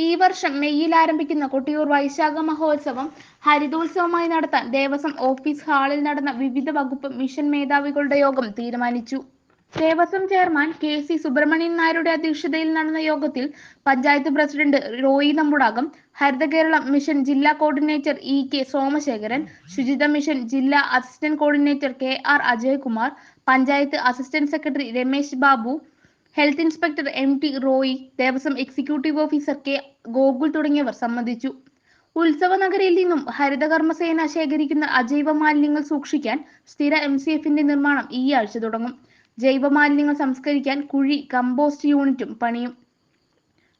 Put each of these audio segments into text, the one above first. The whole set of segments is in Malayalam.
ഈ വർഷം മെയ്യിൽ ആരംഭിക്കുന്ന കൊട്ടിയൂർ വൈശാഖ മഹോത്സവം ഹരിതോത്സവമായി നടത്താൻ ദേവസ്വം ഓഫീസ് ഹാളിൽ നടന്ന വിവിധ വകുപ്പ് മിഷൻ മേധാവികളുടെ യോഗം തീരുമാനിച്ചു. Devaswom chairman K C Subrahmanian നായരുടെ അധ്യക്ഷതയിൽ നടന്ന യോഗത്തിൽ പഞ്ചായത്ത് പ്രസിഡന്റ് റോയി നമ്പുടാകം ഹരിത കേരളം മിഷൻ ജില്ലാ coordinator E K Somasekharan Suchitwa mission ജില്ലാ assistant coordinator K R Ajaykumar panchayat assistant secretary Ramesh Babu health inspector M T Roy Devaswom executive officer K Gokul തുടങ്ങിയവർ സംബന്ധിച്ചു. ഉത്സവ നഗരിയിൽ നിന്നും ഹരിതകർമ്മസേന ശേഖരിക്കുന്ന അജൈവ മാലിന്യങ്ങൾ സൂക്ഷിക്കാൻ സ്ഥിര എം സി എഫിന്റെ നിർമ്മാണം ഈ ആഴ്ച തുടങ്ങും. ജൈവ മാലിന്യങ്ങൾ സംസ്കരിക്കാൻ കുഴി കമ്പോസ്റ്റ് യൂണിറ്റും പണിയും.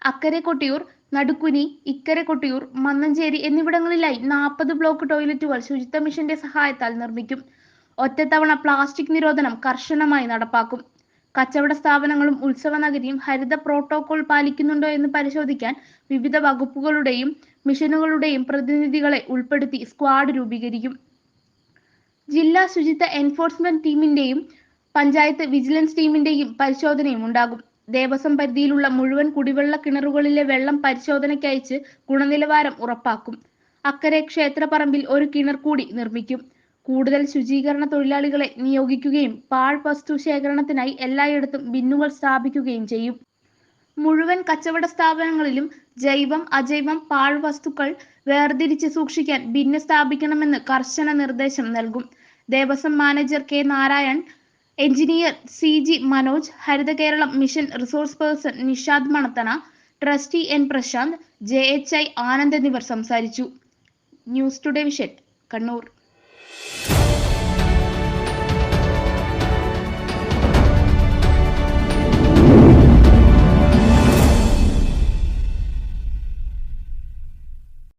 അക്കരെ കൊട്ടിയൂർ നടുക്കുനി ഇക്കരെ കൊട്ടിയൂർ മന്നഞ്ചേരി എന്നിവിടങ്ങളിലായി നാൽപ്പത് ബ്ലോക്ക് ടോയ്ലറ്റുകൾ ശുചിത്വ മിഷന്റെ സഹായത്താൽ നിർമ്മിക്കും. ഒറ്റത്തവണ പ്ലാസ്റ്റിക് നിരോധനം കർശനമായി നടപ്പാക്കും. കച്ചവട സ്ഥാപനങ്ങളും ഉത്സവ നഗരിയും ഹരിത പ്രോട്ടോകോൾ പാലിക്കുന്നുണ്ടോ എന്ന് പരിശോധിക്കാൻ വിവിധ വകുപ്പുകളുടെയും മിഷനുകളുടെയും പ്രതിനിധികളെ ഉൾപ്പെടുത്തി സ്ക്വാഡ് രൂപീകരിക്കും. ജില്ലാ ശുചിത്വ എൻഫോഴ്സ്മെന്റ് ടീമിന്റെയും പഞ്ചായത്ത് വിജിലൻസ് ടീമിന്റെയും പരിശോധനയും ഉണ്ടാകും. ദേവസ്വം പരിധിയിലുള്ള മുഴുവൻ കുടിവെള്ള കിണറുകളിലെ വെള്ളം പരിശോധനയ്ക്കയച്ച് ഗുണനിലവാരം ഉറപ്പാക്കും. അക്കരെ ക്ഷേത്രപറമ്പിൽ ഒരു കിണർ കൂടി നിർമ്മിക്കും. കൂടുതൽ ശുചീകരണ തൊഴിലാളികളെ നിയോഗിക്കുകയും പാഴ്വസ്തു ശേഖരണത്തിനായി എല്ലായിടത്തും ബിന്നുകൾ സ്ഥാപിക്കുകയും ചെയ്യും. മുഴുവൻ കച്ചവട സ്ഥാപനങ്ങളിലും ജൈവം അജൈവം പാഴ്വസ്തുക്കൾ വേർതിരിച്ച് സൂക്ഷിക്കാൻ ബിന്ന് സ്ഥാപിക്കണമെന്ന് കർശന നിർദ്ദേശം നൽകും. Devaswom manager K Narayan engineer C G Manoj Haritha Keralam mission resource person Nishad Manathana trustee N Prashanth J H I Anand എന്നിവർ സംസാരിച്ചു. News today vision Kannur.